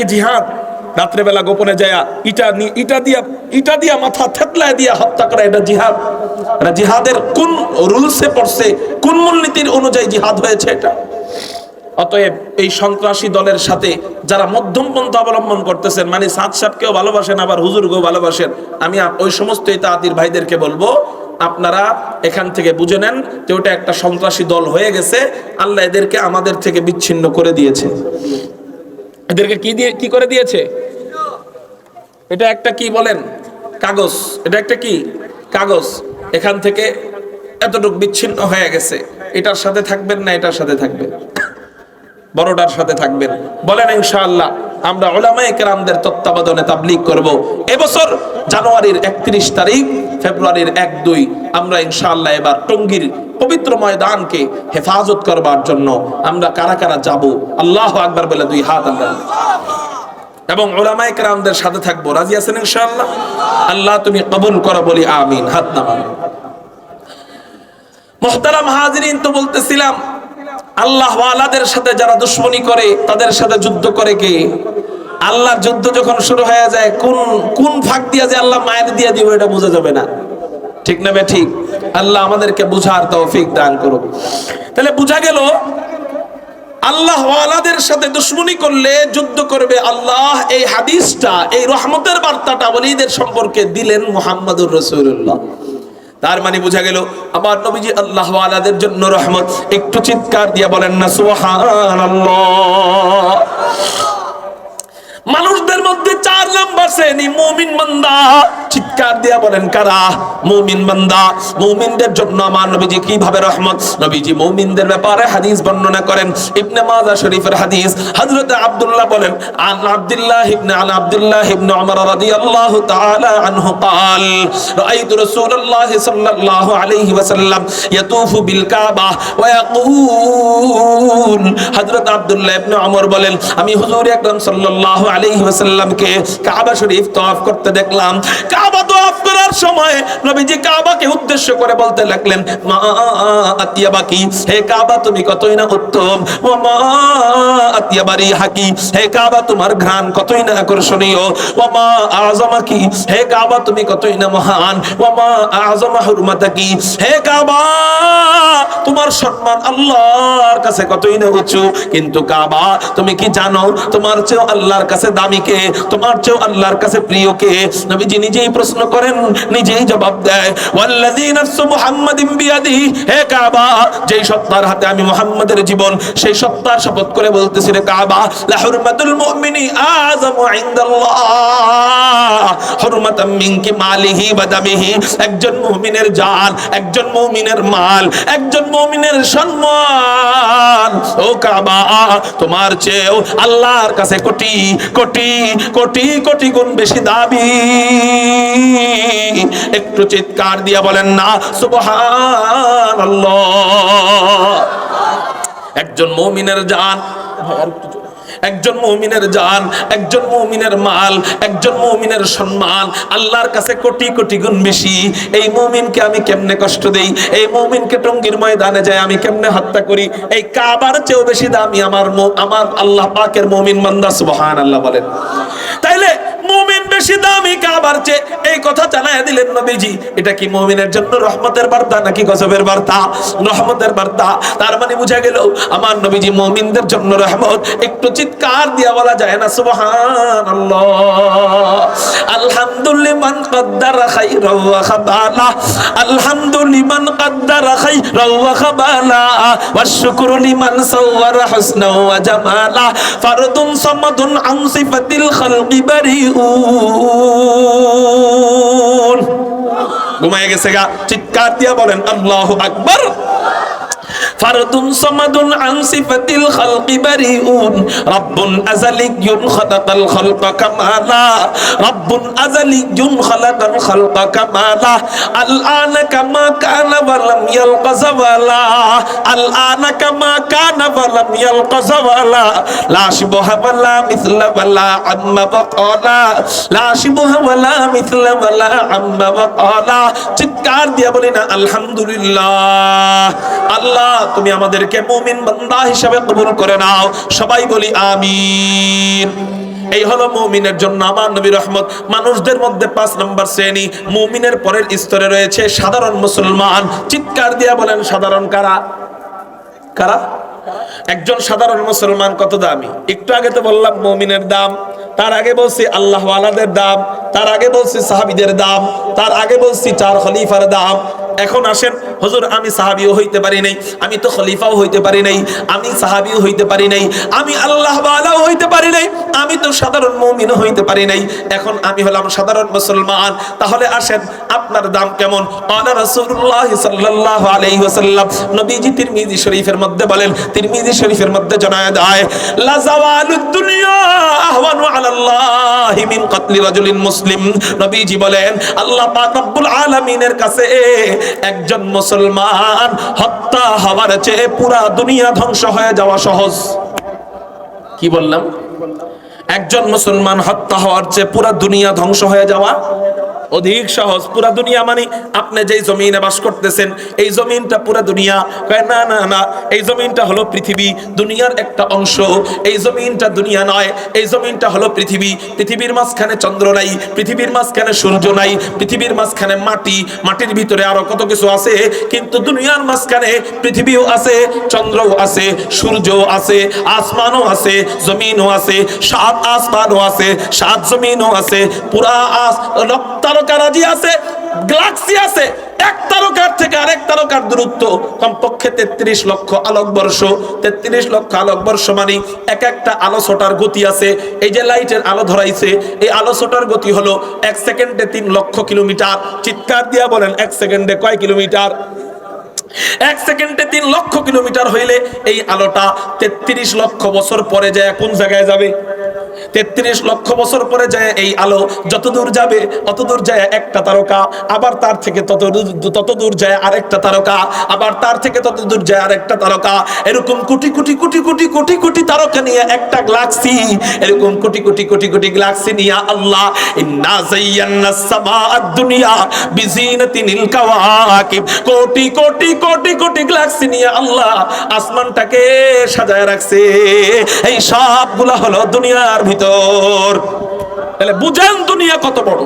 কি জিহাদ? রাত্রেবেলা গোপনে যায়া ইটা ইটা দিয়া ইটা দিয়া মাথা থেতলায় দিয়া হত্যা করা এটা জিহাদ। এটা জিহাদের কোন রুলসে পড়ছে, কোন মূলনীতির অনুযায়ী জিহাদ হয়েছে এটা? অতএব এই সন্ত্রাসী দলের সাথে যারা মধ্যম পন্থা অবলম্বন করতেছেন মানে সাত সাতকেও ভালোবাসেন, আবার হুজুরকেও ভালোবাসেন, আমি ওই সমস্ত তাঁতির ভাইদেরকে বলব, আপনারা এখান থেকে বুঝে নেন যে ওটা একটা সন্ত্রাসী দল হয়ে গেছে, আল্লাহ এদেরকে আমাদের থেকে বিচ্ছিন্ন করে দিয়েছে। এদেরকে কি দিয়ে, কি করে দিয়েছে? এটা একটা কি বলেন? কাগজ। এটা একটা কি? কাগজ। এখান থেকে এতটুক বিচ্ছিন্ন হয়ে গেছে। এটার সাথে থাকবেন না এটার সাথে থাকবেন। বড়টার সাথে থাকবেন। বলেন ইনশাআল্লাহ, আমরা ওলামায়ে কেরামদের তত্ত্বাবধানে তাবলিগ করব। এবছর জানুয়ারির একত্রিশ তারিখ, ফেব্রুয়ারির এক দুই। আমরা ইনশাআল্লাহ এবার টঙ্গীর পবিত্র ময়দানকে হেফাজত করবার জন্য আমরা কারা কারা যাব? আল্লাহ আকবার বলে দুই হাত আল্লাহ এবং ওলামায়ে কেরামদের সাথে থাকব। রাজি আছেন ইনশাআল্লাহ? আল্লাহ তুমি কবুল করো বলি আমিন। হাত নামান। মোহতারাম হাজিরিন তো বলতেছিলাম, আল্লাহ ওয়ালাদের সাথে যারা দুশ্মনী করে, তাদের সাথে যুদ্ধ করে কে? আল্লাহর যুদ্ধ যখন শুরু হয়ে যায়, কোন কোন ফাঁক দিয়া যে আল্লাহ মায়ের দিয়ে দিব, এটা বোঝা যাবে না। ঠিক না বে ঠিক? আল্লাহ আমাদেরকে বুঝার তৌফিক দান করুক। তাহলে বুঝা গেল, আল্লাহ ওয়ালাদের সাথে দুশ্মনী করলে যুদ্ধ করবে আল্লাহ এই হাদিসটা, এই রহমতের বার্তাটা বলিদের সম্পর্কে দিলেন মোহাম্মদুর রসুল্লাহ তার মানে বোঝা গেল, আমার নবীজি আল্লাহ ওয়ালাদের জন্য রহমত। একটু চিৎকার দিয়া বলেন না, সুবহানাল্লাহ। মানুষদের মধ্যে চার নাম্বার শ্রেণী মুমিন বান্দা চিৎকার দিয়া বলেন কারা মুমিন বান্দা মুমিনদের জন্য আমার নবীজি কিভাবে রহমত নবীজি মুমিনদের ব্যাপারে হাদিস বর্ণনা করেন ইবনে মাজাহ শরীফের হাদিস হযরত আব্দুল্লাহ বলেন আন আব্দুল্লাহ ইবনে আন আব্দুল্লাহ ইবনে ওমর রাদিয়াল্লাহু তাআলা আনহু قال রাআইতু রাসূলুল্লাহ সাল্লাল্লাহু আলাইহি ওয়াসাল্লাম ইয়াতুফু বিল কাবা ওয়া ইয়াকুল হযরত আব্দুল্লাহ ইবনে ওমর বলেন আমি হুজুর আকরাম সাল্লাল্লাহু আলাইহি ওয়াসাল্লামকে কাবা শরীফ তওয়াফ করতে দেখলাম। কাবা তওয়াফ করার সময় নবীজি কাবাকে উদ্দেশ্য করে বলতে লাগলেন, মা আতিয়াবাকি হে কাবা তুমি কতই না উত্তম? ও মা আতিয়াবারি হাকি, হে কাবা তোমার ঘ্রাণ কতই না আকর্ষণীয়? ও মা আজমাকি হে কাবা তুমি কতই না মহান? ও মা আজমা হুরমাতাকি হে কাবা তোমার সম্মান আল্লাহর কাছে কতই না উঁচু? কিন্তু কাবা তুমি কি জানো, তোমার চেয়েও আল্লাহর কাছে দামি কে? তোমার চেয়েও আল্লাহর কাছে প্রিয় কে নবীজি নিজেই প্রশ্ন করেন, নিজেই জবাব দেয় ওয়াল্লাযী নাফসু মুহাম্মাদিন বিয়াদি হে কাবা, যেই সত্তার হাতে আমি মুহাম্মাদের জীবন, সেই সত্তার শপথ করে বলতেছি রে কাবা লা হুরমাতুল মুমিনি আযামু ইনদাল্লাহ হুরমাতাম মিনকি মালিহি ওয়া দামিহি একজন মুমিনের জান একজন মুমিনের মাল, একজন মুমিনের সম্মান ও কাবা, তোমার চেয়েও আল্লাহর কাছে কোটি কোটি কোটি কোটি গুণ বেশি দাবি একটু চিৎকার দিয়া বলেন না সুবহানাল্লাহ। একজন মুমিনের জান একজন মৌমিনের জান, একজন মৌমিনের মাল, একজন মৌমিনের সম্মান। আল্লাহর কাছে কোটি কোটি গুণ বেশি। এই মৌমিনকে আমি কেমনে কষ্ট দেই? এই মৌমিনকে টঙ্গির ময়দানে যায় আমি কেমনে হত্যা করি? এই কাবার চেয়েও বেশি দামি আমার আমার আল্লাহ পাকের মৌমিন মুমিন বান্দা, সুবহানাল্লাহ বলেন। তাইলে বেশি দামি কাবার চেয়ে এই কথা জানায় দিলেন নবীজি। এটা কি মুমিনের জন্য রহমতের বার্তা নাকি গজবের বার্তা? রহমতের বার্তা। তার মানে বুঝা গেল, আমার নবীজি মুমিনদের জন্য রহমত। একটু চিৎকার দিয়া বলা যায় না, সুবহানাল্লাহ। আলহামদুলিমান কদ্দারা খাইরা ওয়া খাবালা। আলহামদুলিমান কদ্দারা খাইরা ওয়া খাবালা। ওয়াশ-শুকরু লিমান সাওয়ারা হুসনা ওয়া জামালা। ফারদুন সামাদুন আন সিফাতিল খালqi বারিউন ঘুমায় গেছে গা। চিৎকার দিয়া বলেন আল্লাহ আকবার। ফারদুন সামাদুন আন সিফাতিল খালqi বারিউন রাব্বুন আযালিয়্যুন খালাকাল খালqa কামালা রাব্বুন আযালিয়্যুন খালাকাল খালqa কামালা আল আনা কামা কানা ওয়া লাম ইয়ালকা যাওয়ালা আল আনা কামা কানা ওয়া লাম ইয়ালকা যাওয়ালা লা শিবহা ওয়ালা মিসলা ওয়ালা আম্মা বাকালা লা শিবহা ওয়ালা মিসলা ওয়ালা আম্মা বাকালা চিৎকার দিয়া বলি না আলহামদুলিল্লাহ আল্লাহ তুমি আমাদেরকে মুমিন বান্দা হিসাবে কবুল করে নাও। সবাই বলি আমিন। এই হলো মুমিনের জন্য আমার নবী রহমত। মানুষদের মধ্যে পাঁচ নম্বর শ্রেণি। মুমিনের পরের স্তরে রয়েছে সাধারণ মুসলমান। চিৎকার দিয়া বলেন, সাধারণ কারা? কারা? একজন সাধারণ মুসলমান কত দামি? একটু আগে তো বললাম মমিনের দাম। তার আগে বলছি আল্লাহ আলাদের দাম। তার আগে বলছি সাহাবিদের দাম। তার আগে বলছি চার খলিফার দাম। এখন আসেন হুজুর, আমি সাহাবিও হইতে পারি নাই, আমি তো খলিফাও হইতে পারি নাই, আমি সাহাবিও হইতে পারি নাই, আমি আল্লাহ ওয়ালাও হইতে পারি নাই, আমি তো সাধারণ মুমিনও হইতে পারি নাই। এখন আমি হলাম সাধারণ মুসলমান, তাহলে আসেন, আপনার দাম কেমন? আলা রাসূলুল্লাহ সাল্লাল্লাহু আলাইহি ওয়াসাল্লাম, নবীজি তিরমিজি শরীফের মধ্যে বলেন, তিরমিজি শরীফের মধ্যে জানায় যায় লা জাওয়ালুদ দুনিয়া আহওয়ানু আলাল্লাহি মিন কাতলি রাজুলিন মুসলিম। নবীজি বলেন, আল্লাহ পাক রব্বুল আলামিনের কাছে একজন মুসলমান হত্যা হওয়ার চেয়ে পুরা দুনিয়া ধ্বংস হয়ে যাওয়া সহজ। কি বললাম? একজন মুসলমান হত্যা হওয়ার চেয়ে পুরা দুনিয়া ধ্বংস হয়ে যাওয়া অধিক সহজ। পুরা দুনিয়া মানে আপনি যেই জমিনে বাস করতেছেন, এই জমিনটা পুরা দুনিয়া। কয়, না না না, এই জমিনটা হলো পৃথিবী, দুনিয়ার একটা অংশ। এই জমিনটা দুনিয়া নয়, এই জমিনটা হলো পৃথিবী। পৃথিবীর মাঝখানে চন্দ্র নাই, পৃথিবীর মাঝখানে সূর্য নাই, পৃথিবীর মাঝখানে মাটি। মাটির ভিতরে আরও কত কিছু আছে, কিন্তু দুনিয়ার মাঝখানে পৃথিবীও আছে, চন্দ্রও আছে, সূর্যও আছে, আসমানও আছে, জমিনও আছে, সাত আসমানও আছে, সাত জমিনও আছে, পুরা আস তারকারাজি আছে গ্যালাক্সি আছে, এক তারকার থেকে আরেক তারকার দূরত্ব। কমপক্ষে তেত্রিশ লক্ষ আলোকবর্ষ তেত্রিশ লক্ষ আলোকবর্ষ মানে এক একটা আলো ছোটার গতি আছে। এই যে লাইটের আলো ধরাইছে, এই আলো ছোটার গতি হলো এক সেকেন্ডে তিন লক্ষ কিলোমিটার। চিৎকার দিয়া বলেন, এক সেকেন্ডে কয় কিলোমিটার? এক সেকেন্ডে তিন লক্ষ কিলোমিটার হইলে এই আলোটা তেত্রিশ লক্ষ বছর পরে যায়, কোন জায়গায় যাবে? তেত্রিশ লক্ষ বছর পরে যায় এই আলো যত দূর যাবে অত দূর যায় একটা তারকা, আবার তার থেকে তত তত দূর যায় আরেকটা তারকা, আবার তার থেকে তত দূর যায় আরেকটা তারকা। এরকম কোটি কোটি কোটি কোটি কোটি কোটি তারকা নিয়ে একটা গ্লাক্সি এরকম কোটি কোটি কোটি কোটি গ্লাক্সি নিয়ে আল্লাহ, ইন্না যায়্যানা সামাআদ দুনিয়া বিজিনাতিনিল কাওয়াকিব। কোটি কোটি কোটি কোটি গ্লাক্সি নিয়ে আল্লাহ আসমানটাকে সাজায় রাখছে। এই সবগুলা হলো দুনিয়ার ভিতর। তাহলে বুঝেন দুনিয়া কত বড়।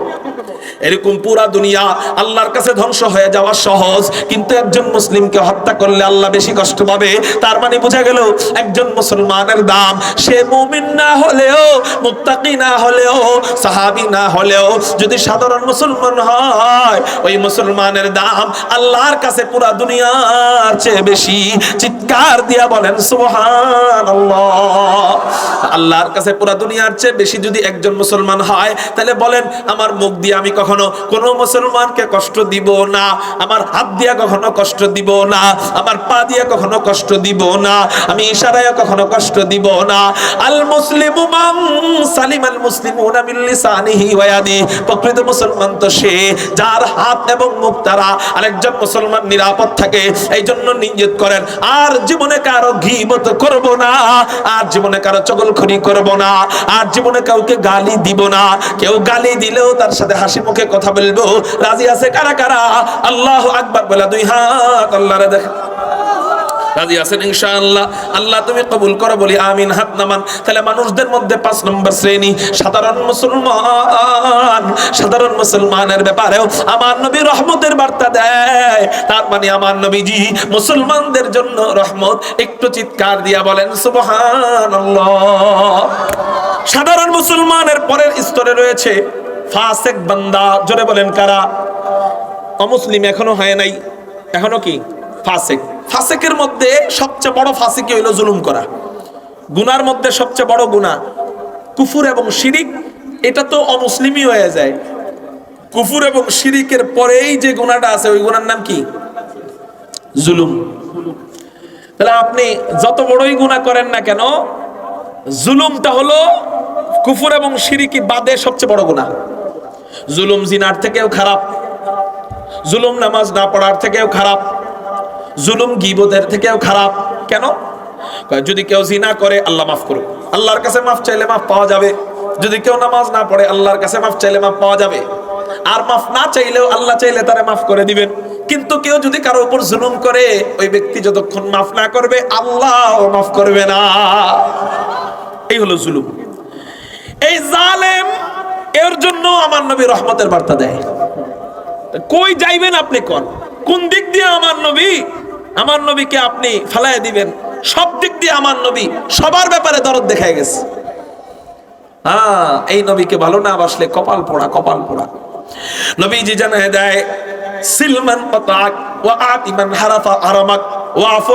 এরকম পুরা দুনিয়া আল্লাহর কাছে ধ্বংস হয়ে যাওয়া সহজ, কিন্তু একজন মুসলিমকে হত্যা করলে আল্লাহ বেশি কষ্ট পাবে। তার মানে বোঝা গেল, একজন মুসলমানের দাম, সে মুমিন না হলেও, মুত্তাকি না হলেও, সাহাবি না হলেও, যদি সাধারণ মুসলমান হয়, ওই মুসলমানের দাম আল্লাহর কাছে পুরা দুনিয়ার চেয়ে বেশি। চিৎকার দিয়া বলেন, সুবহানাল্লাহ। আল্লাহর কাছে পুরা দুনিয়ার চেয়ে বেশি যদি একজন মুসলমান হয়, তাহলে বলেন, আমার মুখ দিয়ে আমি কখনো কোনো মুসলমানকে কষ্ট দিব না। আমার হাত দিয়া কখনো কষ্ট দিব না। আমার পা দিয়া কখনো কষ্ট দিব না। আমি ইশারায় কখনো কষ্ট দিব না। আল মুসলিমু লিসানিহি ওয়া ইয়াদি প্রকৃত মুসলমান তো সে, যার হাত এবং মুখ দ্বারা আরেকজন মুসলমান নিরাপদ থাকে এই জন্য নিয়ত করেন, আর জীবনে কারও ঘিবত করব না। আর জীবনে কারও চগলখড়ি করব না। আর জীবনে কাউকে গালি দিব না। কেউ গালি দিলেও তার সাথে হাসি মুখে কথা বলব? রাজি আছে কারা কারা? আল্লাহ আকবার বলে দুই হাত আল্লাহরে দেখ। রাজি আছেন ইনশাআল্লাহ? আল্লাহ তুমি কবুল করো বলি আমিন, হাত নামান। তাহলে মানুষদের মধ্যে পাঁচ নম্বর শ্রেণি, সাধারণ মুসলমান, সাধারণ মুসলমানের ব্যাপারেও আমার নবী রহমতের বার্তা দেয়। তার মানে আমার নবীজি মুসলমানদের জন্য রহমত। একটু চিৎকার দিয়া বলেন, সুবহানাল্লাহ। সাধারণ মুসলমানের পরের স্তরে রয়েছে ফাসেক বান্দা, জোরে বলেন কারা? অমুসলিম এখনও হয় নাই। এখনও কি? ফাসেক। ফাসেকের মধ্যে সবচেয়ে বড় ফাসেকি হইল জুলুম করা। গুনার মধ্যে সবচেয়ে বড় গুনাহ, কুফুর এবং শিরিক। এটা তো অমুসলিমই হয়ে যায়। কুফুর এবং শিরিকের পরেই যে গুনাহটা আছে, ওই গুনার নাম কি? জুলুম। তাহলে আপনি যত বড়ই গুনাহ করেন না কেন, জুলুমটা হলো কুফুর এবং শিরিকি বাদে সবচেয়ে বড় গুনাহ। জুলুম জিনার থেকেও খারাপ। জুলুম নামাজ না পড়ার থেকেও খারাপ। জুলুম গিবদের থেকেও খারাপ। কেন? যদি কেউ জিনা করে, আল্লাহ মাফ করুক। আল্লাহর কাছে মাফ চাইলে মাফ পাওয়া যাবে। যদি কেউ নামাজ না পড়ে, আল্লাহর কাছে মাফ চাইলে মাফ পাওয়া যাবে। আর মাফ না চাইলেও আল্লাহ চাইলে তারে মাফ করে দিবেন। কিন্তু কেউ যদি কারও উপর জুলুম করে, ওই ব্যক্তি যতক্ষণ মাফ না করবে আল্লাহ মাফ করবে না। এই হলো জুলুম। এই জালেম এর জন্য আমার নবী রহমতের বার্তা দেয়। কই যাইবেন আপনি কোন? কোন দিক দিয়ে আমার নবী? আমার নবীকে আপনি ফেলায় দিবেন। সব দিক দিয়ে আমার নবী সবার ব্যাপারে দরদ দেখায় গেছে। হ্যাঁ এই নবীকে ভালো না বাসলে কপাল পোড়া কপাল পোড়া। নবীজি জানায় দেয়, সিলমান পাতাক ওয়া আতিমান হারাফা আরামাক ওয়া আফু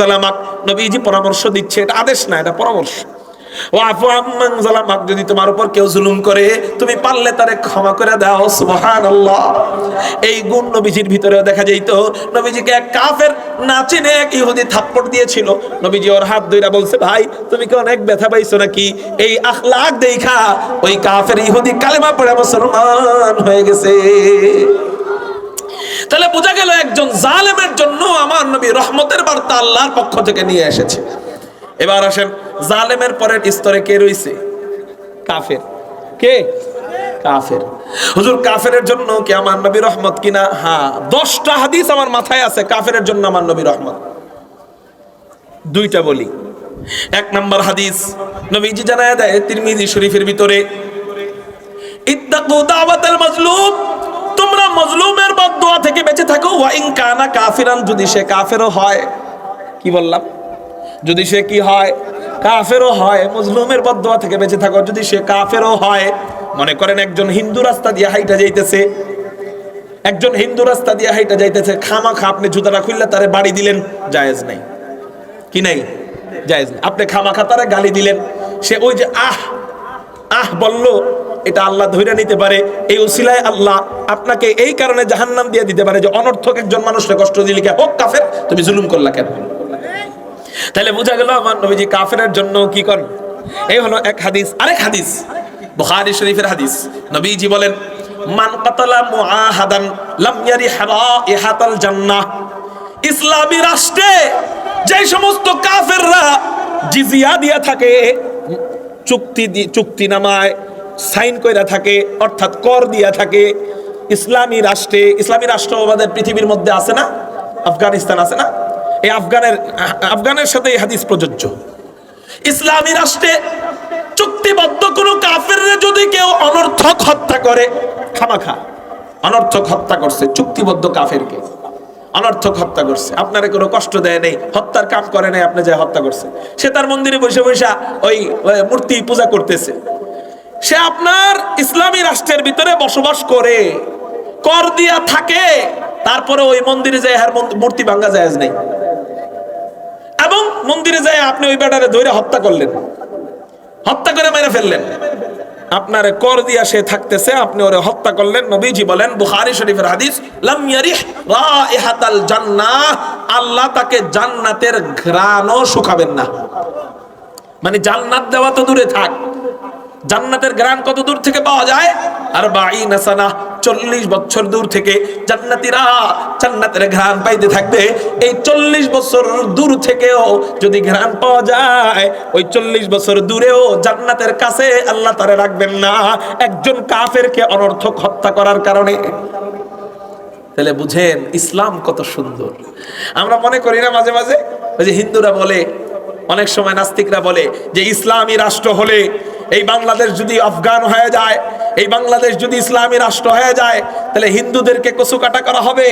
জালামাক। নবীজি পরামর্শ দিচ্ছে, এটা আদেশ না, এটা পরামর্শ। যদি তোমার উপর কেউ জুলুম করে, তুমি পারলে তারে ক্ষমা করে দাও এই গুণ নবীজির ভিতরেও দেখা যাইত, নবীজিকে এক কাফের এক ইহুদি দিয়েছিল। নবীজি ওর হাত ধইরা বলছে, ভাই, তুমি কি অনেক ব্যথা পাইছো নাকি? এই দেখা, ওই কাফের ইহুদি কালেমা পড়ে মুসলমান হয়ে গেছে। তাহলে বোঝা গেল একজন জালেমের জন্য আমার নবী রহমতের বার্তা আল্লাহর পক্ষ থেকে নিয়ে এসেছে। এবার আসেন, জালেমের পরের স্তরে কে রয়েছে? কাফের। কে? কাফের। হুজুর, কাফেরের জন্য কি আমার নবী রহমত কিনা? হ্যাঁ দশটা হাদিস আমার মাথায় আছে, কাফেরের জন্য আমার নবী রহমত। দুইটা বলি। এক নম্বর হাদিস, নবীজি জানায় দেয়, তিরমিজি শরীফের ভিতরে, ইত্তাকু তোমরা মজলুমের বদদোয়া থেকে বেঁচে থাকো, ওয়া ইন কানা কাফিরান, যদি সে কাফেরও হয়। কি বললাম? যদি সে কি হয়? কাফেরও হয় মজলুমের বদদোয়া থেকে বেঁচে থাকো। যদি সে কাফেরও হয়, মনে করেন একজন হিন্দু রাস্তা দিয়ে হাইটা যাইতেছে, একজন হিন্দু রাস্তা দিয়ে হাইটা যাইতেছে খামা খা আপনি জুতাটা খুললে তারে বাড়ি দিলেন, জায়েজ নাই। কি নাই? জায়েজ নাই। আপনি খামা খা তারে গালি দিলেন। সে ওই যে আহ আহ বলল, এটা আল্লাহ ধৈর্য নিতে পারে। এই ওসিলায় আল্লাহ আপনাকে এই কারণে জাহান্নাম দিয়ে দিতে পারে যে অনর্থক একজন মানুষকে কষ্ট দিলে হোক কাফের, তুমি জুলুম করলা কেন? তাহলে বোঝা গেল আমার নবীজি কাফেরের জন্য কি করেন? এই হলো এক হাদিস, আরেক হাদিস, বুখারী শরীফের হাদিস। নবীজি বলেন, মান কাতালা মুআহাদান লাম ইয়ারি হারাইহাতাল জান্নাহ। ইসলামী রাষ্ট্রে যে সমস্ত কাফেররা জিজিয়া দিয়া থাকে, চুক্তি চুক্তি নামায়, সাইন কইরা থাকে, অর্থাৎ কর দিয়া থাকে, ইসলামী রাষ্ট্রে, ইসলামী রাষ্ট্র আমাদের পৃথিবীর মধ্যে আছে না? আফগানিস্তান আছে না? এই আফগানের আফগানের সাথে এই হাদিস প্রযোজ্য। ইসলামী রাষ্ট্রে চুক্তিবদ্ধ কোনো কাফের যদি কেউ অনর্থক হত্যা করে খামাখা অনর্থক হত্যা করছে, চুক্তিবদ্ধ কাফেরকে। অনর্থক হত্যা করছে। আপনারে কোনো কষ্ট দেয় নেই, হত্যার কাম করে নাই আপনি যে হত্যা করছে সে তার মন্দিরে বসে বসে ওই মূর্তি পূজা করতেছে। সে আপনার ইসলামী রাষ্ট্রের ভিতরে বসবাস করে, কর দিয়া থাকে, তারপরে ওই মন্দিরে যায় আর মূর্তি ভাঙ্গা যায় নেই। মন্দিরে যায় আপনি ওই বেটারে ধরে হত্যা করলেন। হত্যা করে মেরে ফেললেন। আপনার কর দিয়া সে থাকতেছে, আপনি ওরে হত্যা করলেন। নবীজি বলেন, বুখারী শরীফের হাদিস, লাম ইয়ারিহ রাইহাতাল জান্নাহ আল্লাহ তাকে জান্নাতের ঘ্রাণও শুকাবেন না। মানে জান্নাত দেওয়া তো দূরে থাক। জান্নাতের গ্রান কত দূর থেকে পাওয়া যায়? আর বাইনা সানা, চল্লিশ বছর দূর থেকে জান্নাতিরা জান্নাতের ঘ্রাণ পাইতে থাকবে। এই চল্লিশ বছর দূর থেকেও যদি ঘ্রাণ পাওয়া যায়, ওই চল্লিশ বছর দূরেও জান্নাতের কাছে আল্লাহ তারে রাখবেন না। একজন কাফেরকে অনর্থক হত্যা করার কারণে। তাহলে বুঝেন, ইসলাম কত সুন্দর। আমরা মনে করি না মাঝে মাঝে? ওই যে হিন্দুরা বলে, অনেক সময় নাস্তিকরা বলে যে ইসলামী রাষ্ট্র হলে এই বাংলাদেশ যদি আফগান হয়ে যায়, এই বাংলাদেশ যদি ইসলামী রাষ্ট্র হয়ে যায়, তাহলে হিন্দুদেরকে কচু কাটা করা হবে।